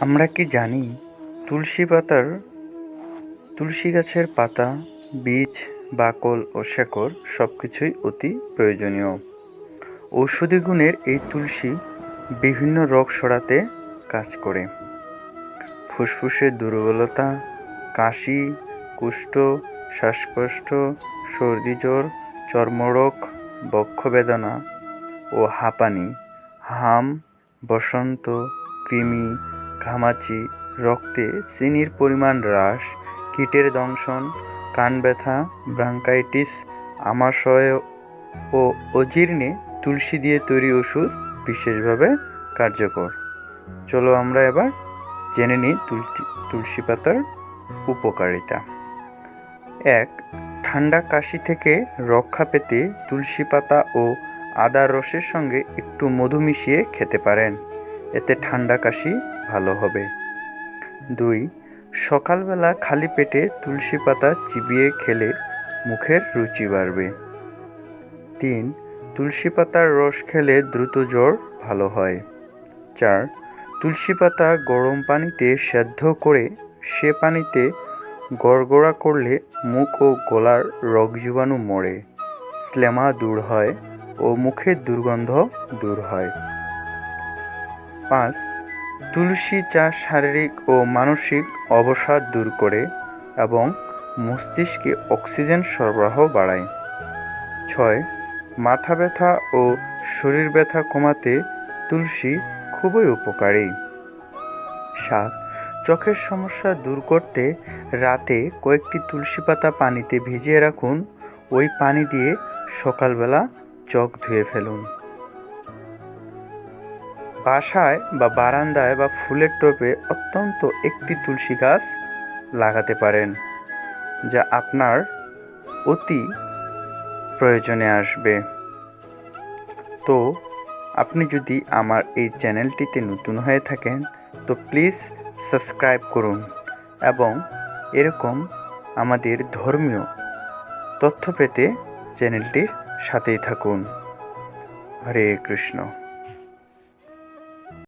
আমরা কি জানি তুলসী পাতার, তুলসী গাছের পাতা, বীজ, বাকল ও শেকড় সব কিছুই অতি প্রয়োজনীয়। ঔষধি গুণের এই তুলসী বিভিন্ন রোগ সরাতে কাজ করে। ফুসফুসের দুর্বলতা, কাশি, কুষ্ঠ, শ্বাসকষ্ট, সর্দি জ্বর, চর্মরোগ, বক্ষবেদনা ও হাঁপানি, হাম, বসন্ত, কৃমি ঘামাচি, রক্তে, চিনির পরিমাণ হ্রাস, কীটের দংশন, কান ব্যথা, ব্রাঙ্কাইটিস, আমাশয় ও অজীর্ণে তুলসী দিয়ে তৈরি ওষুধ বিশেষভাবে কার্যকর। চলো আমরা এবার জেনে নিই তুলসী তুলসী পাতার উপকারিতা। এক, ঠান্ডা কাশি থেকে রক্ষা পেতে তুলসী পাতা ও আদার রসের সঙ্গে একটু মধু মিশিয়ে খেতে পারেন। এতে ঠান্ডা কাশি ভালো হবে। দুই, সকালবেলা খালি পেটে তুলসী পাতা চিবিয়ে খেলে মুখের রুচি বাড়বে। তিন, তুলসী পাতার রস খেলে দ্রুত জ্বর ভালো হয়। চার, তুলসী পাতা গরম পানিতে সেদ্ধ করে সে পানিতে গড়গড়া করলে মুখ ও গলার রোগ জীবাণু মরে, স্লেমা দূর হয় ও মুখের দুর্গন্ধ দূর হয়। পাঁচ, তুলসী চা শারীরিক ও মানসিক অবসাদ দূর করে এবং মস্তিষ্কে অক্সিজেন সরবরাহ বাড়ায়। ছয়, মাথা ব্যথা ও শরীর ব্যথা কমাতে তুলসী খুবই উপকারী। সাত, চোখের সমস্যা দূর করতে রাতে কয়েকটি তুলসী পাতা পানিতে ভিজিয়ে রাখুন। ওই পানি দিয়ে সকালবেলা চোখ ধুয়ে ফেলুন। বাসায় বা বারান্দায় বা ফুলের টবে অত্যন্ত একটি তুলসী গাছ লাগাতে পারেন, যা আপনার অতি প্রয়োজনে আসবে। তো, আপনি যদি আমার এই চ্যানেলটিতে নতুন হয়ে থাকেন, তো প্লিজ সাবস্ক্রাইব করুন এবং এরকম আমাদের ধর্মীয় তথ্য পেতে চ্যানেলটির সাথেই থাকুন। হরে কৃষ্ণ।